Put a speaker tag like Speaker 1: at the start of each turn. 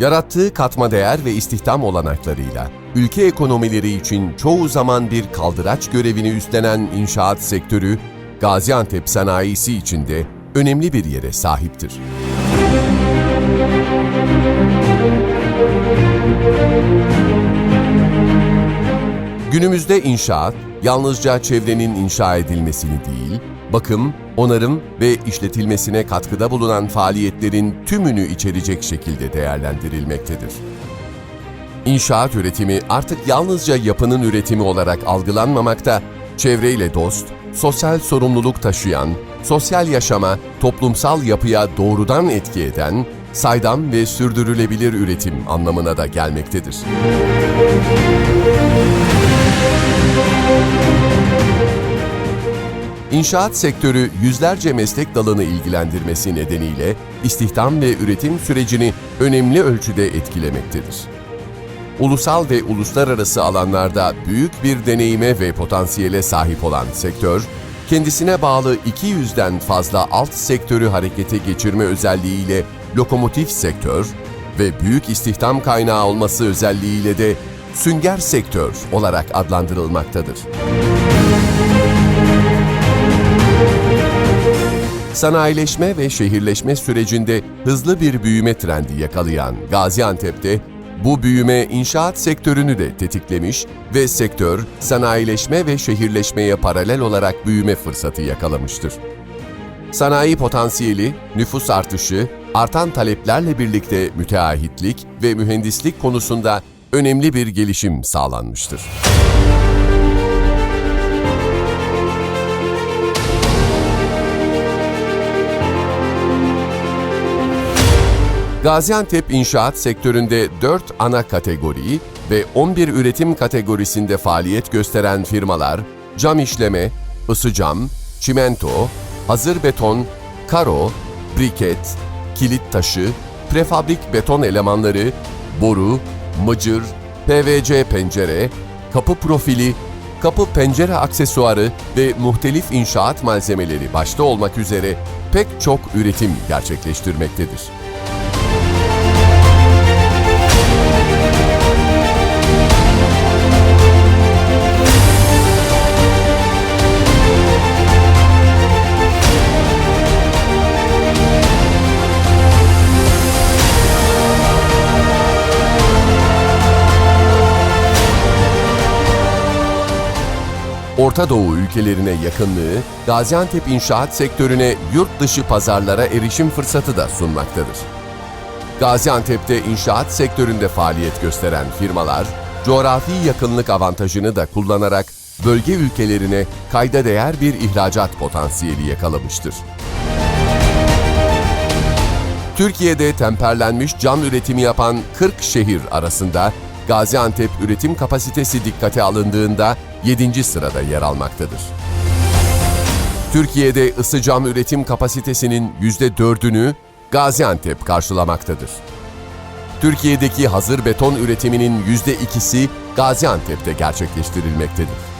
Speaker 1: Yarattığı katma değer ve istihdam olanaklarıyla ülke ekonomileri için çoğu zaman bir kaldıraç görevini üstlenen inşaat sektörü, Gaziantep sanayisi için de önemli bir yere sahiptir. Günümüzde inşaat, yalnızca çevrenin inşa edilmesini değil, bakım, onarım ve işletilmesine katkıda bulunan faaliyetlerin tümünü içerecek şekilde değerlendirilmektedir. İnşaat üretimi artık yalnızca yapının üretimi olarak algılanmamakta, çevreyle dost, sosyal sorumluluk taşıyan, sosyal yaşama, toplumsal yapıya doğrudan etki eden, saydam ve sürdürülebilir üretim anlamına da gelmektedir. İnşaat sektörü yüzlerce meslek dalını ilgilendirmesi nedeniyle istihdam ve üretim sürecini önemli ölçüde etkilemektedir. Ulusal ve uluslararası alanlarda büyük bir deneyime ve potansiyele sahip olan sektör, kendisine bağlı 200'den fazla alt sektörü harekete geçirme özelliğiyle lokomotif sektör ve büyük istihdam kaynağı olması özelliğiyle de sünger sektör olarak adlandırılmaktadır. Sanayileşme ve şehirleşme sürecinde hızlı bir büyüme trendi yakalayan Gaziantep'te bu büyüme inşaat sektörünü de tetiklemiş ve sektör sanayileşme ve şehirleşmeye paralel olarak büyüme fırsatı yakalamıştır. Sanayi potansiyeli, nüfus artışı, artan taleplerle birlikte müteahhitlik ve mühendislik konusunda önemli bir gelişim sağlanmıştır. Gaziantep inşaat sektöründe 4 ana kategori ve 11 üretim kategorisinde faaliyet gösteren firmalar, cam işleme, ısı cam, çimento, hazır beton, karo, briket, kilit taşı, prefabrik beton elemanları, boru, mıcır, PVC pencere, kapı profili, kapı pencere aksesuarı ve muhtelif inşaat malzemeleri başta olmak üzere pek çok üretim gerçekleştirmektedir. Orta Doğu ülkelerine yakınlığı, Gaziantep inşaat sektörüne yurt dışı pazarlara erişim fırsatı da sunmaktadır. Gaziantep'te inşaat sektöründe faaliyet gösteren firmalar, coğrafi yakınlık avantajını da kullanarak bölge ülkelerine kayda değer bir ihracat potansiyeli yakalamıştır. Türkiye'de temperlenmiş cam üretimi yapan 40 şehir arasında Gaziantep üretim kapasitesi dikkate alındığında 7. sırada yer almaktadır. Türkiye'de ısı cam üretim kapasitesinin %4'ünü Gaziantep karşılamaktadır. Türkiye'deki hazır beton üretiminin %2'si Gaziantep'te gerçekleştirilmektedir.